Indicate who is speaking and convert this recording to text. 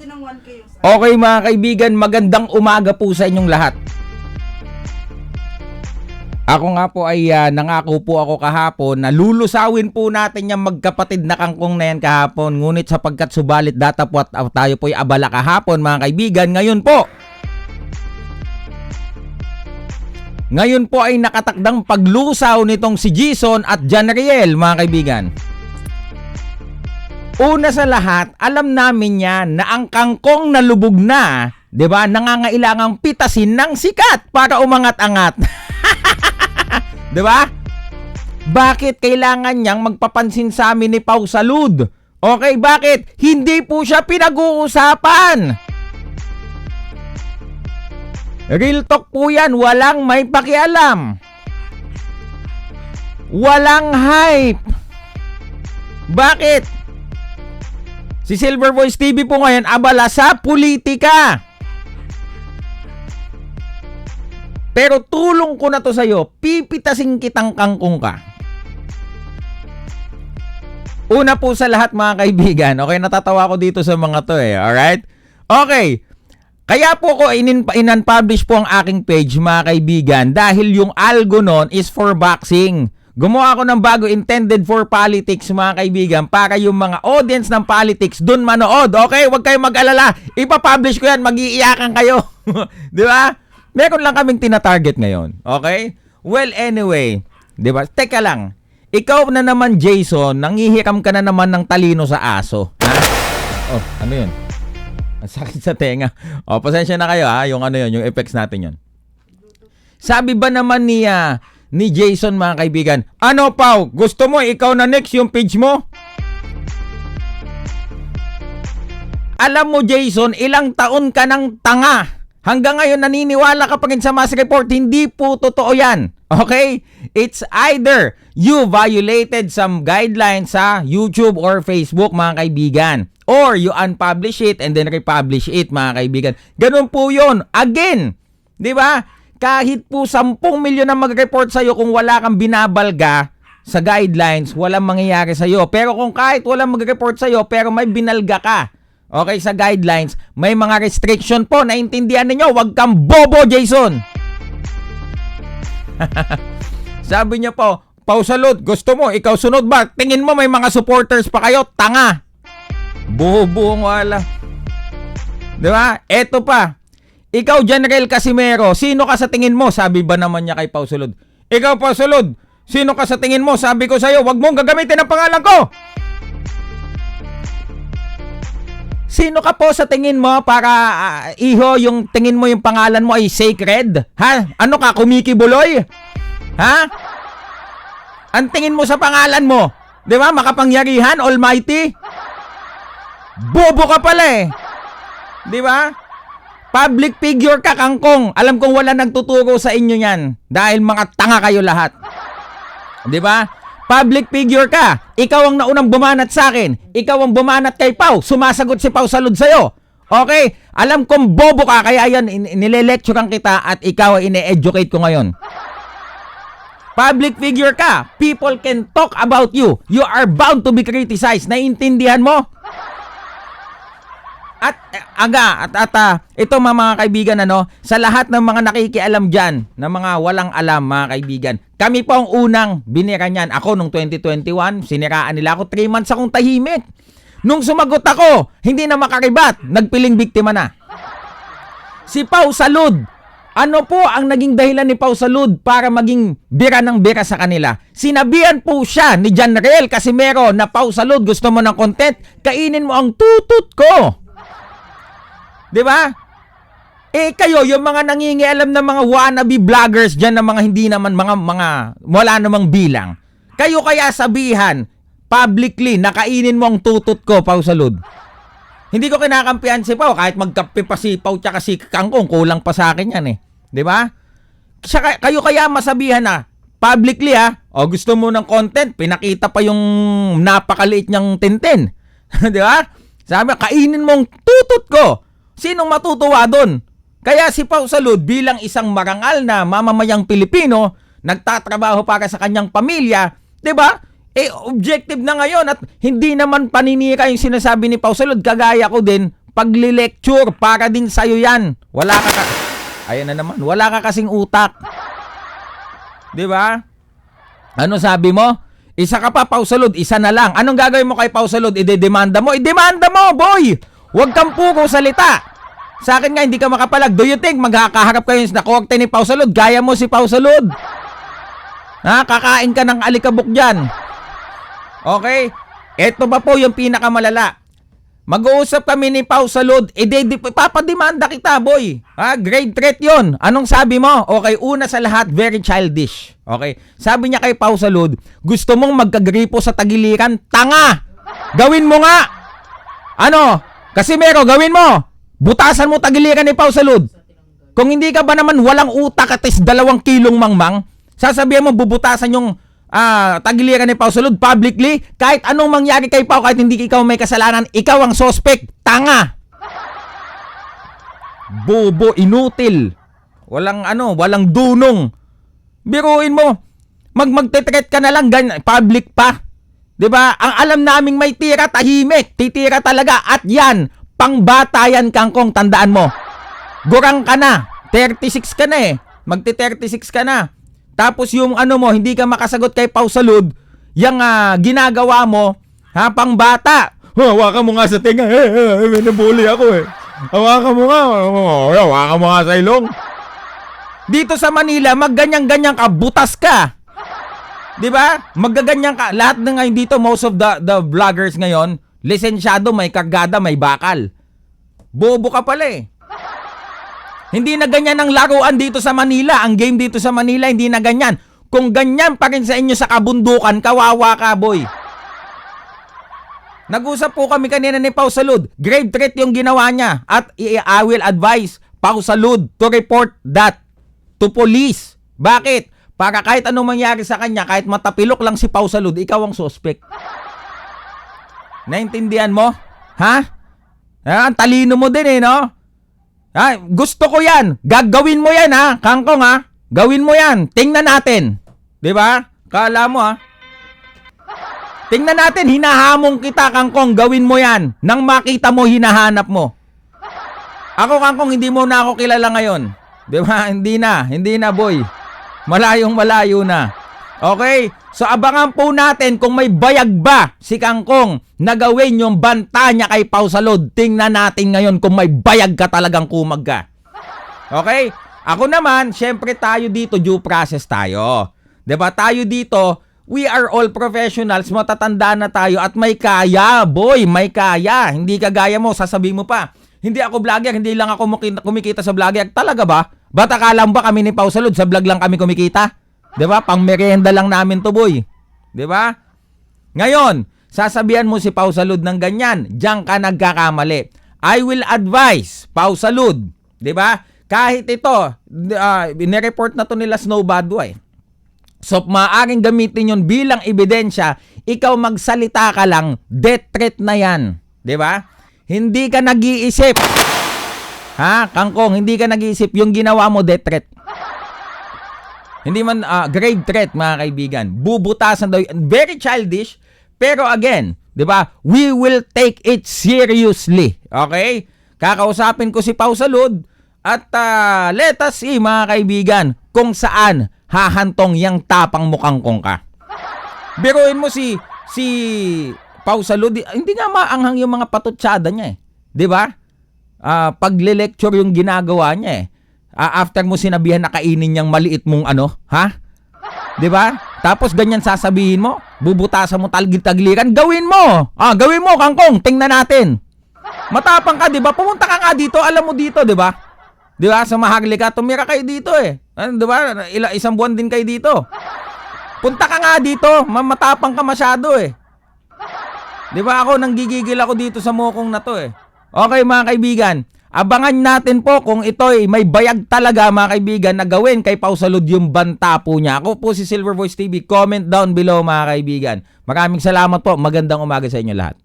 Speaker 1: din ng 1K yung
Speaker 2: Okay mga kaibigan, magandang umaga po sa inyong lahat. Ako nga po ay ah, nangako po ako kahapon na lulusawin po natin yung magkapatid na kangkong na yan kahapon. Ngunit sapagkat subalit data ah, tayo po ay abala kahapon mga kaibigan, ngayon po. Ngayon po ay nakatakdang paglusaw nitong si Jason at John Riel mga kaibigan. Una sa lahat, alam namin yan na ang kangkong na lubog na, 'di ba, nangangailangang pitasin ng sikat para umangat-angat. 'Di ba? Bakit kailangan niyang magpapansin sa amin ni Pau Salud? Okay, bakit? Hindi po siya pinag-uusapan. Real talk po yan, walang may pakialam. Walang hype. Bakit? Si Silver Voice TV po ngayon abala sa politika. Pero tulong ko na to sa'yo, pipitasin kitang kangkong ka. Una po sa lahat mga kaibigan, okay, natatawa ko dito sa mga to eh, alright? Okay, kaya po ko inin inan-publish po ang aking page mga kaibigan dahil yung algo nun is for boxing. Gumawa ako ng bago intended for politics mga kaibigan para yung mga audience ng politics dun manood. Okay, huwag kayong mag-alala. Ipapublish ko yan, mag-iiyakan kayo. Di ba? Meron lang kaming tina-target ngayon. Okay? Well, anyway. Di ba? Teka lang. Ikaw na naman, Jason, nangihiram ka na naman ng talino sa aso. Ha? Oh, ano yun? Ang sakit sa tenga. O, pasensya na kayo ha, yung ano yun, yung effects natin yun. Sabi ba naman ni, ah, ni Jason mga kaibigan, ano Pau, gusto mo ikaw na next yung page mo? Alam mo Jason, ilang taon ka ng tanga. Hanggang ngayon naniniwala ka pa sa mass report, hindi po totoo yan. Okay? It's either you violated some guidelines sa YouTube or Facebook mga kaibigan. Or you unpublish it and then republish it mga kaibigan. Ganun po yun. Again, di ba? Kahit po 10 milyon na mag-report sa'yo kung wala kang binabalga sa guidelines, walang mangyayari sa'yo. Pero kung kahit walang mag-report sa'yo pero may binalga ka, okay, sa guidelines, may mga restriction po. Naintindihan ninyo? Huwag kang bobo, Jason! Sabi niya po, Pausalot, gusto mo, ikaw sunod ba? Tingin mo may mga supporters pa kayo? Tanga! Buo-buo wala. Di ba? Eto pa. Ikaw, General Casimero, sino ka sa tingin mo? Sabi ba naman niya kay Pausulod? Ikaw, Pausulod, sino ka sa tingin mo? Sabi ko sa'yo, wag mong gagamitin ang pangalan ko! Sino ka po sa tingin mo para ah, iho yung tingin mo yung pangalan mo ay sacred? Ha? Ano ka, kumikibuloy? Ha? Ang tingin mo sa pangalan mo, 'di ba? Makapangyarihan, almighty? Bobo ka pala eh. 'Di ba? Public figure ka, kangkong. Alam kong wala nagtuturo sa inyo yan. Dahil mga tanga kayo lahat. 'Di ba? Public figure ka. Ikaw ang naunang bumanat sa akin. Ikaw ang bumanat kay Pau. Sumasagot si Pau salud sa'yo. Okay? Alam kong bobo ka, kaya yan, nile-lecturean kita at ikaw ay ine-educate ko ngayon. Public figure ka. People can talk about you. You are bound to be criticized. Naiintindihan mo? At eh, aga at at ah, ito mga, mga kaibigan ano, sa lahat ng mga nakikialam diyan, na mga walang alam mga kaibigan. Kami po ang unang binira niyan. Ako nung 2021, siniraan nila ako 3 months akong tahimik. Nung sumagot ako, hindi na makaribat, nagpiling biktima na. Si Pau Salud, ano po ang naging dahilan ni Pau Salud para maging bira ng bira sa kanila? Sinabihan po siya ni John Riel Casimero na Pau Salud, gusto mo ng content? Kainin mo ang tutut ko. 'Di ba? Eh kayo, yung mga nangingialam na mga wannabe vloggers diyan na mga hindi naman mga mga wala namang bilang. Kayo kaya sabihan publicly nakainin mo ang tutut ko, Pau Salud. Hindi ko kinakampihan si Pau kahit magkape pa si Pau tsaka si Kangkong, kulang pa sa akin yan eh. 'Di ba? Kayo kaya masabihan na publicly ha, o gusto mo ng content, pinakita pa yung napakaliit niyang tintin. 'Di ba? Sabi, kainin mo ang tutut ko. Sinong matutuwa doon? Kaya si Pau Salud bilang isang marangal na mamamayang Pilipino, nagtatrabaho para sa kanyang pamilya, 'di ba? Eh objective na ngayon at hindi naman paninira yung sinasabi ni Pau Salud, kagaya ko din, Pagli-lecture, para din sa'yo yan. Wala ka ka... Ayan na naman. Wala ka kasing utak. Di ba? Ano sabi mo? Isa ka pa, Pausalud. Isa na lang. Anong gagawin mo kay Pausalud? Ide-demanda mo? Idemanda mo, boy! Huwag kang puro salita. Sa akin nga, hindi ka makapalag. Do you think magkakaharap kayo sa korte ni Pausalud? Gaya mo si Pausalud. Ha? Kakain ka ng alikabok dyan. Okay? Ito ba po yung pinakamalala? Mag-uusap kami ni Pau Salud, ide papademanda kita, boy. Ha, grade threat 'yon. Anong sabi mo? Okay, una sa lahat, very childish. Okay? Sabi niya kay Pau Salud, gusto mong magkagripo sa tagiliran? Tanga! Gawin mo nga! Ano? Kasi mero, gawin mo! Butasan mo tagiliran ni Pau Salud. Kung hindi ka ba naman walang utak at is dalawang kilong mangmang, sasabihin mo bubutasan yung ah, tagiliran ni Pau Salud publicly, kahit anong mangyari kay Pau, kahit hindi ikaw may kasalanan, ikaw ang suspect. Tanga! Bobo, inutil. Walang ano, walang dunong. Biruin mo, mag magtetret ka na lang, ganyan, public pa. 'Di ba? Ang alam naming may tira, tahimik. Titira talaga. At yan, pangbata yan, kangkong, tandaan mo. Gurang ka na. 36 ka na eh. Magti 36 ka na. Tapos yung ano mo, hindi ka makasagot kay Pau Salud, yung ah, ginagawa mo, ha, pang bata. Hawakan mo nga sa tinga. Eh, eh, eh, binubuli ako eh. Hawakan mo nga. Oh, Hawakan mo nga sa ilong. Dito sa Manila, magganyan-ganyan ka, butas ka. 'Di ba? Maggaganyan ka. Lahat na ngayon dito, most of the the vloggers ngayon, lisensyado, may kargada, may bakal. Bobo ka pala eh. Hindi na ganyan ang laruan dito sa Manila. Ang game dito sa Manila, hindi na ganyan. Kung ganyan pa rin sa inyo sa kabundukan, kawawa ka, boy. Nag-usap po kami kanina ni Pau Salud. Grave threat yung ginawa niya. At I will advise Pau Salud to report that to police. Bakit? Para kahit anong mangyari sa kanya, kahit matapilok lang si Pau Salud, ikaw ang suspect. Naintindihan mo? Ha? Ha? Ang talino mo din eh, no? Ha? Gusto ko yan. Gagawin mo yan, ha? Kangkong, ha? Gawin mo yan. Tingnan natin. 'Di ba? Kala mo, ha? Tingnan natin, hinahamong kita, Kangkong. Gawin mo yan. Nang makita mo, hinahanap mo. Ako, Kangkong, hindi mo na ako kilala ngayon. Di ba? Hindi na. Hindi na, boy. Malayong malayo na. Okay? So, abangan po natin kung may bayag ba si Kangkong na gawin yung banta niya kay Pau Salud. Tingnan natin ngayon kung may bayag ka talagang kumag ka. Okay? Ako naman, syempre tayo dito, due process tayo. ba Tayo dito, we are all professionals, matatanda na tayo at may kaya, boy, may kaya. Hindi kagaya mo, sasabihin mo pa, hindi ako vlogger, hindi lang ako kumikita sa vlogger. Talaga ba? Ba't akala ba kami ni Pau Salud, sa vlog lang kami kumikita? 'Di ba? Pang merienda lang namin to, boy. 'Di ba? Ngayon, sasabihan mo si Pau Salud ng ganyan, diyan ka nagkakamali. I will advise Pau Salud, 'di ba? Kahit ito, uh, report na to nila Snow Badway. So, maaaring gamitin yon bilang ebidensya, ikaw magsalita ka lang, death threat na yan. ba? Hindi ka nag-iisip. Ha? Kangkong, hindi ka nag-iisip. Yung ginawa mo, death threat. Hindi man ah, grave threat mga kaibigan. Bubutasan daw. Very childish. Pero again, 'di ba? We will take it seriously. Okay? Kakausapin ko si Pau Salud at ah, let us see mga kaibigan kung saan hahantong yang tapang mukhang kong ka. Biruin mo si si Pau Salud, di- hindi nga maanghang yung mga patutsada niya eh. 'Di ba? Ah, pagle-lecture yung ginagawa niya eh. Ah, after mo sinabihan na kainin niyang maliit mong ano, ha? 'Di ba? Tapos ganyan sasabihin mo, bubutasan mo talgil-tagliran, gawin mo. Ah, gawin mo, kangkong, tingnan natin. Matapang ka, 'di ba? Pumunta ka nga dito, alam mo dito, 'di ba? 'Di ba? Sa Maharlika, tumira kayo dito eh. Ano, 'di ba? Ila, isang buwan din kayo dito. Punta ka nga dito, ma- matapang ka masyado eh. 'Di ba ako nanggigigil ako dito sa mokong na to eh. Okay mga kaibigan, abangan natin po kung ito'y may bayag talaga mga kaibigan na gawin kay Pau Salud yung banta po niya. Ako po si Silver Voice TV. Comment down below mga kaibigan. Maraming salamat po. Magandang umaga sa inyo lahat.